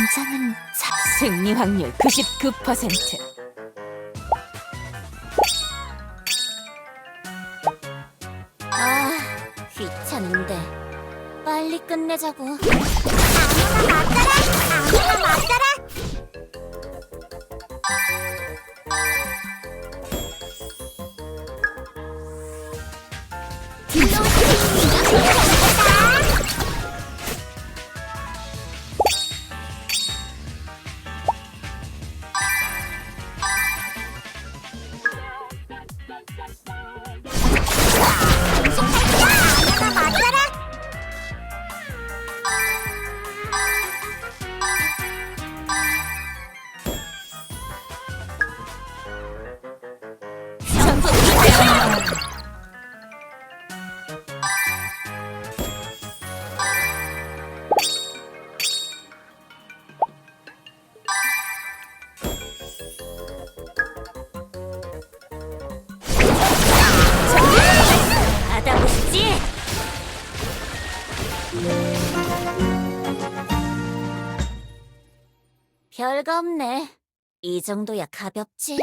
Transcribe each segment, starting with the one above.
등장은 사... 승리 확률 99%. 아, 귀찮은데. 빨리 끝내자고. 아무나 맞더라! 아무나 맞더라! Yeah. 별거 없네. 이 정도야 가볍지.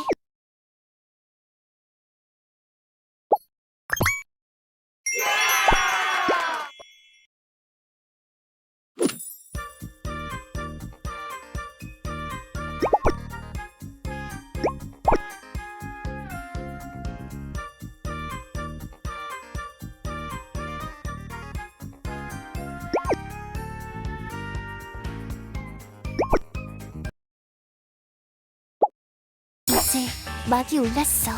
막이 올랐어.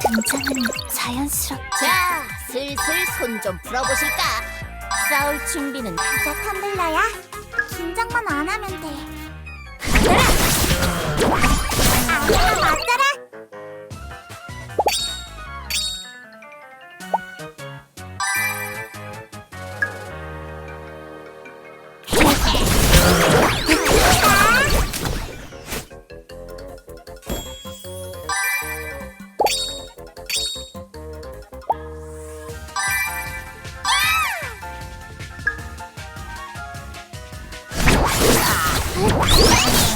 등장은 자연스럽게. 자, 슬슬 손 좀 풀어보실까? 싸울 준비는 하자, 텀블러야. 긴장만 안 하면 돼. 아무나 맞더라! Yeah.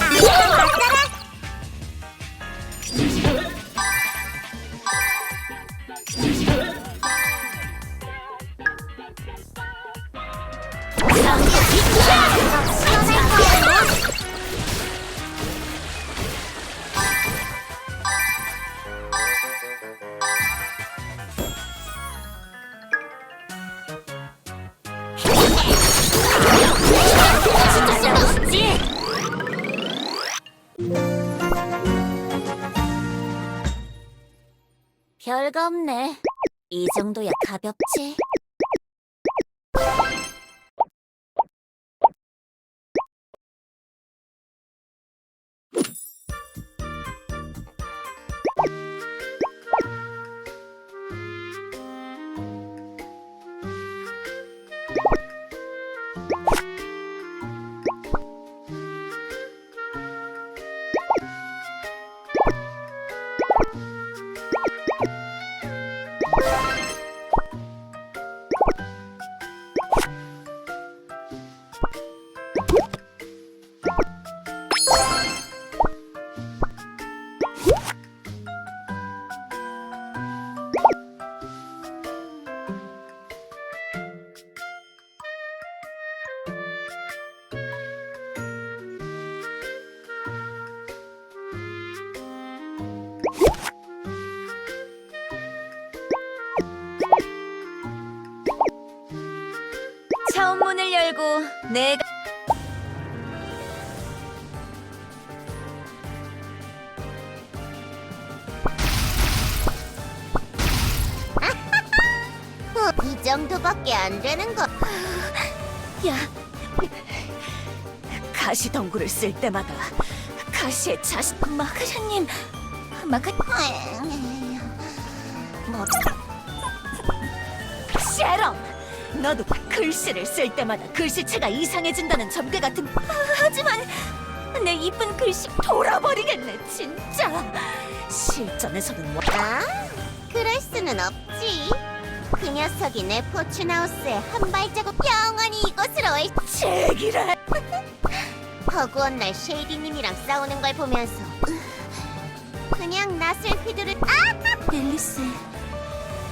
별거 없네. 이 정도야 가볍지. 내가 어, 이 정도밖에 안 되는 거. 야 가시 덩굴을 쓸 때마다 가시의 자식 마카샤님 마카 뭐 쉐럼 너도 글씨를 쓸 때마다 글씨체가 이상해진다는 점괘 같은 아, 하지만 내 이쁜 글씨 돌아버리겠네 진짜. 실전에서는 뭐 아, 그럴 수는 없지. 그 녀석이 내 포춘하우스에 한 발자국. 영원히 이곳으로 올 제기를 허구한 날 쉐이디님이랑 싸우는 걸 보면서 그냥 낯을 휘두르 아! 앨리스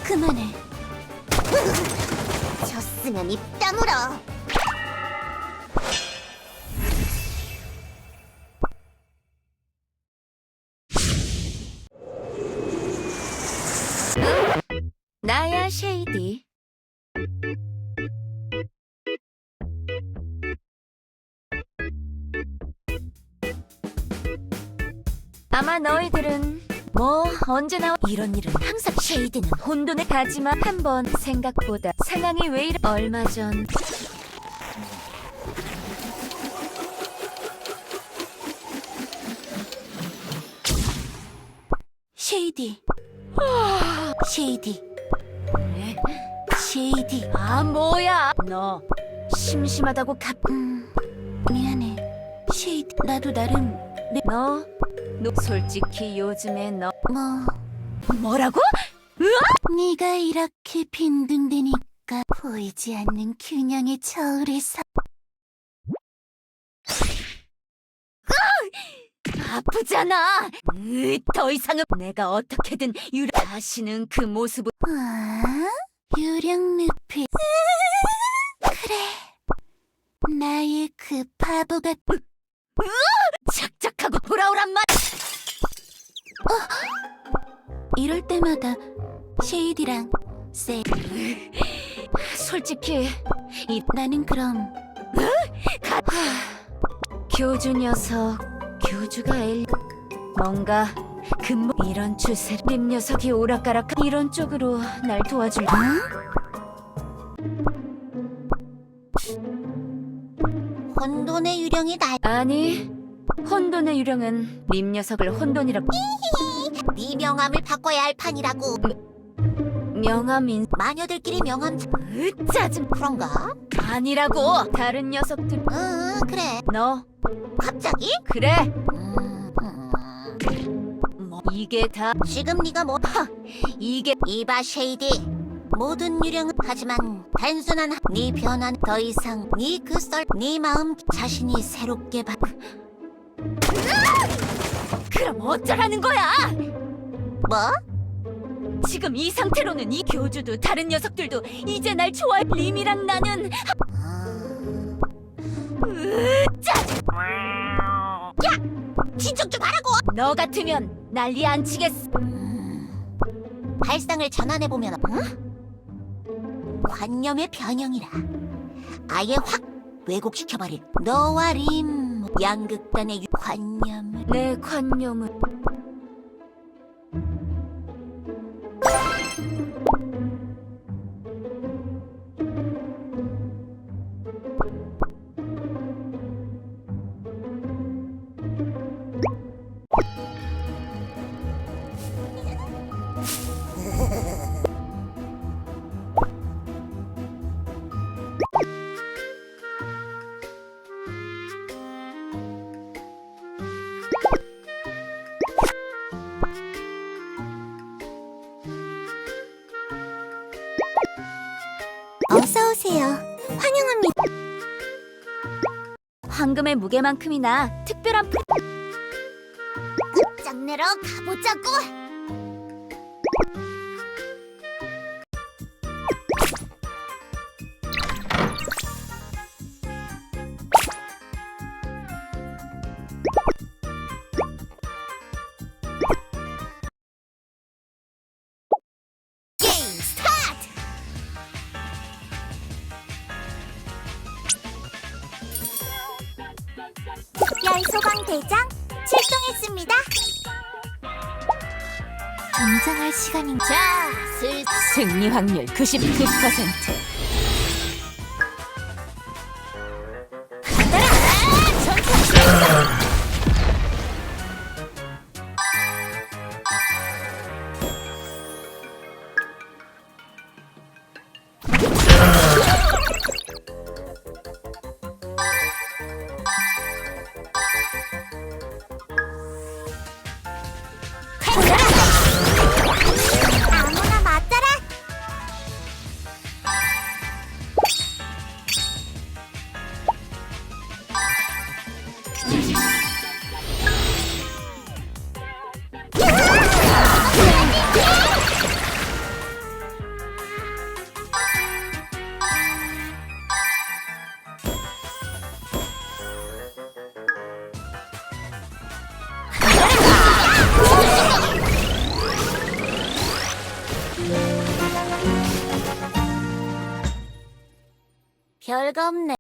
그만해 졌으면 입 다물어. 나야 쉐이디. 아마 너희들은 뭐 언제나 이런 일은 항상 쉐이디는 혼돈에 가지만 한번 생각보다 상황이 왜 이래? 얼마 전. 쉐이디. 쉐이디. 네? 쉐이디. 아 뭐야? 너 심심하다고 갑 음, 미안해. 쉐이디. 나도 나름 내... 너, 너 솔직히 요즘에 너 뭐? 뭐라고? 네가 이렇게 빈둥대니까 보이지 않는 균형의 저울에서 아프잖아! 으, 더 이상은 내가 어떻게든 유라 다시는 그 모습을 아, 유령 늪에 그래. 나의 그 바보 같 착착하고 돌아오란 말. 이럴 때마다 쉐이디랑 세. 솔직히 이 나는 그럼 가... 교주 녀석 교주가 엘 뭔가 근무 이런 추세 림 녀석이 오락가락 이런 쪽으로 날 도와줄 혼돈의 유령이 날 아니 혼돈의 유령은 림 녀석을 혼돈이라고 네 명함을 바꿔야 할 판이라고. 명함인 마녀들끼리 명함 으 짜증. 그런가? 아니라고. 다른 녀석들. 응 그래. 너. 갑자기? 그래. 음, 음. 뭐 이게 다 지금 네가 뭐 하, 이게 이봐 쉐이디 모든 유령은 하지만 단순한 하- 네 변화는 더 이상 네 그 썰 네 마음 자신이 새롭게 바 그럼 어쩌라는 거야? 뭐? 지금 이 상태로는 이 교주도 다른 녀석들도 이제 날 좋아해 림이랑 나는 으 짜증! 진정 좀 하라고! 너 같으면 난리 안 치겠어. 음, 발상을 전환해보면 응? 관념의 변형이라. 아예 확 왜곡시켜버릴 너와 림 양극단의 유- 관념을. 내 관념은 환영합니다. 황금의 무게만큼이나 특별한 프... 짱내러 가보자고 대장 출동했습니다. 등장할 시간인 자, 슬 승리 확률 99% 없네.